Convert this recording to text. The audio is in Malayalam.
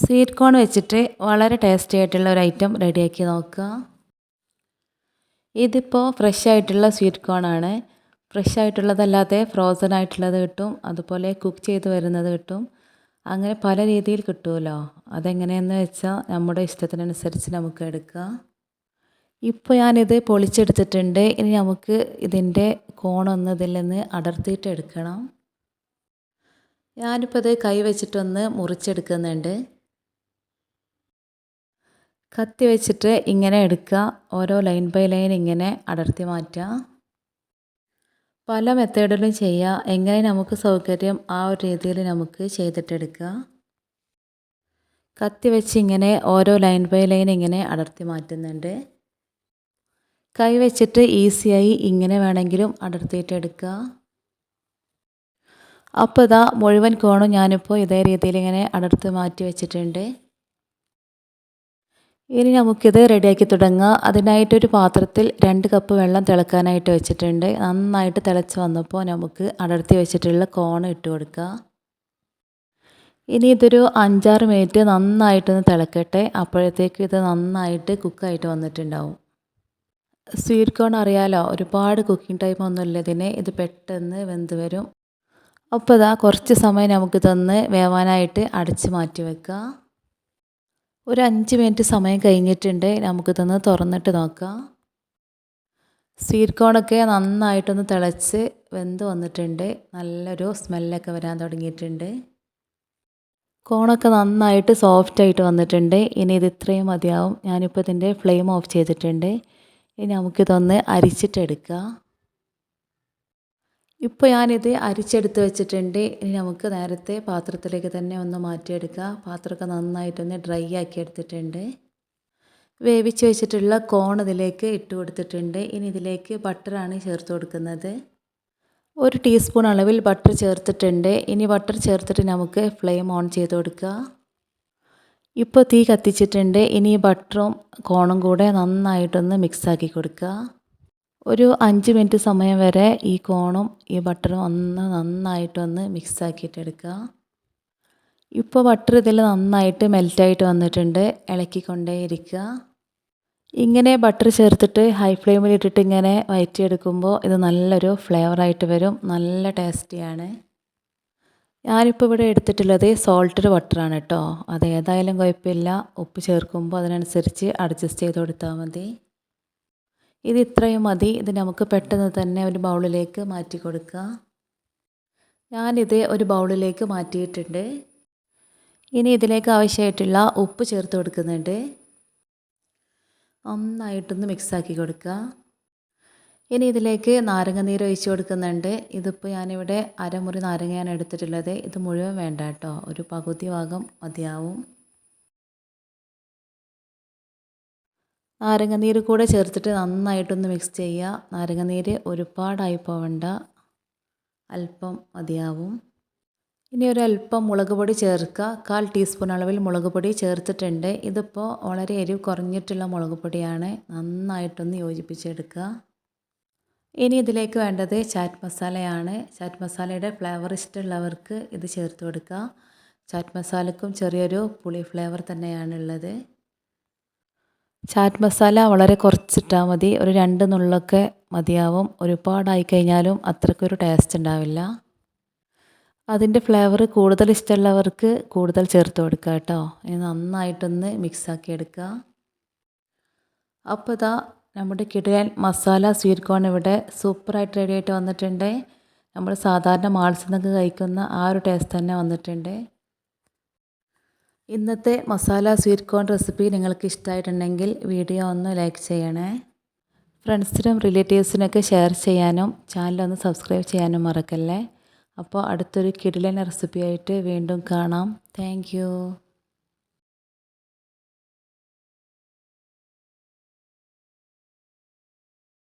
സ്വീറ്റ് കോൺ വെച്ചിട്ട് വളരെ ടേസ്റ്റി ആയിട്ടുള്ള ഒരു ഐറ്റം റെഡിയാക്കി നോക്കുക. ഇതിപ്പോൾ ഫ്രഷ് ആയിട്ടുള്ള സ്വീറ്റ് കോൺ ആണ്. ഫ്രഷ് ആയിട്ടുള്ളതല്ലാതെ ഫ്രോസൺ ആയിട്ടുള്ളത് കിട്ടും. അതുപോലെ കുക്ക് ചെയ്ത് വരുന്നത് കിട്ടും. അങ്ങനെ പല രീതിയിൽ കിട്ടുമല്ലോ അതെങ്ങനെയെന്ന് വെച്ചാൽ നമ്മുടെ ഇഷ്ടത്തിനനുസരിച്ച് നമുക്ക് എടുക്കാം. ഇപ്പോൾ ഞാനിത് പൊളിച്ചെടുത്തിട്ടുണ്ട്. ഇനി നമുക്ക് ഇതിന്റെ കോണൊന്ന് ഇതിൽ നിന്ന് അടർത്തിയിട്ട് എടുക്കണം. ഞാനിപ്പോൾ ഇത് കൈ വെച്ചിട്ടൊന്ന് മുറിച്ചെടുക്കുന്നുണ്ട്. കത്തി വെച്ചിട്ട് ഇങ്ങനെ എടുക്കുക. ഓരോ ലൈൻ ബൈ ലൈൻ ഇങ്ങനെ അടർത്തി മാറ്റുക. പല മെത്തേഡിലും ചെയ്യുക. എങ്ങനെ നമുക്ക് സൗകര്യം ആ ഒരു രീതിയിൽ നമുക്ക് ചെയ്തിട്ടെടുക്കുക. കത്തി വെച്ച് ഇങ്ങനെ ഓരോ ലൈൻ ബൈ ലൈൻ ഇങ്ങനെ അടർത്തി മാറ്റുന്നുണ്ട്. കൈ വെച്ചിട്ട് ഈസിയായി ഇങ്ങനെ വേണമെങ്കിലും അടർത്തിയിട്ടെടുക്കുക. അപ്പോൾ ഇതാ മുഴുവൻ കോണും ഞാനിപ്പോൾ ഇതേ രീതിയിൽ ഇങ്ങനെ അടർത്തി മാറ്റി വെച്ചിട്ടുണ്ട്. ഇനി നമുക്കിത് റെഡിയാക്കി തുടങ്ങാം. അതിനായിട്ടൊരു പാത്രത്തിൽ രണ്ട് കപ്പ് വെള്ളം തിളക്കാനായിട്ട് വെച്ചിട്ടുണ്ട്. നന്നായിട്ട് തിളച്ച് വന്നപ്പോൾ നമുക്ക് അടർത്തി വെച്ചിട്ടുള്ള കോൺ ഇട്ട് കൊടുക്കുക ഇനി ഇതൊരു അഞ്ചാറ് മിനിറ്റ് നന്നായിട്ടൊന്ന് തിളക്കട്ടെ. അപ്പോഴത്തേക്ക് ഇത് നന്നായിട്ട് കുക്കായിട്ട് വന്നിട്ടുണ്ടാവും. സ്വീറ്റ് കോൺ അറിയാലോ ഒരുപാട് കുക്കിംഗ് ടൈം ഒന്നുമില്ല ഇതിന്. ഇത് പെട്ടെന്ന് വെന്ത് വരും. അപ്പോൾ ഇതാ കുറച്ച് സമയം നമുക്കിതൊന്ന് വേവാനായിട്ട് അടച്ച് മാറ്റി വെക്കാം. ഒരു അഞ്ച് മിനിറ്റ് സമയം കഴിഞ്ഞിട്ടുണ്ട്. നമുക്കിതൊന്ന് തുറന്നിട്ട് നോക്കാം. സ്വീറ്റ് നന്നായിട്ടൊന്ന് തിളച്ച് വെന്ത് വന്നിട്ടുണ്ട്. നല്ലൊരു സ്മെല്ലൊക്കെ വരാൻ തുടങ്ങിയിട്ടുണ്ട്. കോണൊക്കെ നന്നായിട്ട് സോഫ്റ്റ് ആയിട്ട് വന്നിട്ടുണ്ട്. ഇനി ഇത് ഇത്രയും മതിയാവും. ഞാനിപ്പോൾ ഇതിന്റെ ഫ്ലെയിം ഓഫ് ചെയ്തിട്ടുണ്ട്. ഇനി നമുക്കിതൊന്ന് അരിച്ചിട്ടെടുക്കാം. ഇപ്പോൾ ഞാനിത് അരിച്ചെടുത്ത് വെച്ചിട്ടുണ്ട്. ഇനി നമുക്ക് നേരത്തെ പാത്രത്തിലേക്ക് തന്നെ ഒന്ന് മാറ്റിയെടുക്കുക പാത്രമൊക്കെ നന്നായിട്ടൊന്ന് ഡ്രൈ ആക്കി എടുത്തിട്ടുണ്ട്. വേവിച്ച് വെച്ചിട്ടുള്ള കോൺ ഇതിലേക്ക് ഇട്ട് കൊടുത്തിട്ടുണ്ട്. ഇനി ഇതിലേക്ക് ബട്ടറാണ് ചേർത്ത് കൊടുക്കുന്നത്. ഒരു ടീസ്പൂൺ അളവിൽ ബട്ടർ ചേർത്തിട്ടുണ്ട്. ഇനി ബട്ടർ ചേർത്തിട്ട് നമുക്ക് ഫ്ലെയിം ഓൺ ചെയ്ത് കൊടുക്കുക. ഇപ്പോൾ തീ കത്തിച്ചിട്ടുണ്ട്. ഇനി ബട്ടറും കോണും കൂടെ നന്നായിട്ടൊന്ന് മിക്സാക്കി കൊടുക്കുക. ഒരു അഞ്ച് മിനിറ്റ് സമയം വരെ ഈ കോണും ഈ ബട്ടറും ഒന്ന് നന്നായിട്ടൊന്ന് മിക്സ് ആക്കിയിട്ടെടുക്കുക ഇപ്പോൾ ബട്ടർ ഇതിൽ നന്നായിട്ട് മെൽറ്റായിട്ട് വന്നിട്ടുണ്ട്. ഇളക്കിക്കൊണ്ടേയിരിക്കുക. ഇങ്ങനെ ബട്ടർ ചേർത്തിട്ട് ഹൈ ഫ്ലെയിമിൽ ഇട്ടിട്ട് ഇങ്ങനെ വയറ്റിയെടുക്കുമ്പോൾ ഇത് നല്ലൊരു ഫ്ലേവറായിട്ട് വരും. നല്ല ടേസ്റ്റിയാണ് ഞാനിപ്പോൾ ഇവിടെ എടുത്തിട്ടുള്ളത് സോൾട്ടഡ് ബട്ടറാണ് കേട്ടോ അത് ഏതായാലും കുഴപ്പമില്ല. ഉപ്പ് ചേർക്കുമ്പോൾ അതിനനുസരിച്ച് അഡ്ജസ്റ്റ് ചെയ്ത് കൊടുത്താൽ മതി. ഇത് ഇത്രയും മതി. ഇത് നമുക്ക് പെട്ടെന്ന് തന്നെ ഒരു ബൗളിലേക്ക് മാറ്റി കൊടുക്കുക. ഞാനിത് ഒരു ബൗളിലേക്ക് മാറ്റിയിട്ടുണ്ട്. ഇനി ഇതിലേക്ക് ആവശ്യമായിട്ടുള്ള ഉപ്പ് ചേർത്ത് കൊടുക്കുന്നുണ്ട്. നന്നായിട്ടൊന്ന് മിക്സാക്കി കൊടുക്കുക. ഇനി ഇതിലേക്ക് നാരങ്ങ നീര് ഒഴിച്ച് കൊടുക്കുന്നുണ്ട്. ഇതിപ്പോൾ ഞാനിവിടെ അരമുറി നാരങ്ങയാണ് എടുത്തിട്ടുള്ളത്. ഇത് മുഴുവൻ വേണ്ട കേട്ടോ. ഒരു പകുതി ഭാഗം മതിയാവും. നാരങ്ങനീര് കൂടെ ചേർത്തിട്ട് നന്നായിട്ടൊന്ന് മിക്സ് ചെയ്യുക നാരങ്ങനീര് ഒരുപാടായി പോവണ്ട. അല്പം മതിയാവും. ഇനി ഒരു അല്പം മുളക് പൊടി ചേർക്കുക. കാൽ ടീസ്പൂൺ അളവിൽ മുളക് പൊടി ചേർത്തിട്ടുണ്ട്. ഇതിപ്പോൾ വളരെ എരിവ് കുറഞ്ഞിട്ടുള്ള മുളക് പൊടിയാണ്. നന്നായിട്ടൊന്ന് യോജിപ്പിച്ചെടുക്കുക. ഇനി ഇതിലേക്ക് വേണ്ടത് ചാറ്റ് മസാലയാണ്. ചാറ്റ് മസാലയുടെ ഫ്ലേവർ ഇഷ്ടമുള്ളവർക്ക് ഇത് ചേർത്ത് കൊടുക്കുക. ചാറ്റ് മസാലക്കും ചെറിയൊരു പുളി ഫ്ലേവർ തന്നെയാണുള്ളത്. ചാറ്റ് മസാല വളരെ കുറച്ചിട്ടാൽ മതി. ഒരു രണ്ട് നുള്ളൊക്കെ മതിയാവും. ഒരുപാടായി കഴിഞ്ഞാലും അത്രയ്ക്കൊരു ടേസ്റ്റ് ഉണ്ടാവില്ല. അതിന്റെ ഫ്ലേവർ കൂടുതൽ ഇഷ്ടമുള്ളവർക്ക് കൂടുതൽ ചേർത്ത് കൊടുക്കുക കേട്ടോ. ഇനി നന്നായിട്ടൊന്ന് മിക്സാക്കി എടുക്കുക. അപ്പോൾ ഇതാ നമ്മുടെ കിടിലൻ മസാല സ്വീറ്റ് കോൺ ഇവിടെ സൂപ്പറായിട്ട് റെഡി ആയിട്ട് വന്നിട്ടുണ്ട്. നമ്മൾ സാധാരണ മാൾസിൽ നിന്നൊക്കെ കഴിക്കുന്ന ആ ഒരു ടേസ്റ്റ് തന്നെ വന്നിട്ടുണ്ട്. ഇന്നത്തെ മസാല സ്വീറ്റ് കോൺ റെസിപ്പി നിങ്ങൾക്ക് ഇഷ്ടമായിട്ടുണ്ടെങ്കിൽ വീഡിയോ ഒന്ന് ലൈക്ക് ചെയ്യണേ. ഫ്രണ്ട്സിനും റിലേറ്റീവ്സിനൊക്കെ ഷെയർ ചെയ്യാനും ചാനൽ ഒന്ന് സബ്സ്ക്രൈബ് ചെയ്യാനും മറക്കല്ലേ? അപ്പോൾ അടുത്തൊരു കിടിലൻ റെസിപ്പിയായിട്ട് വീണ്ടും കാണാം. താങ്ക്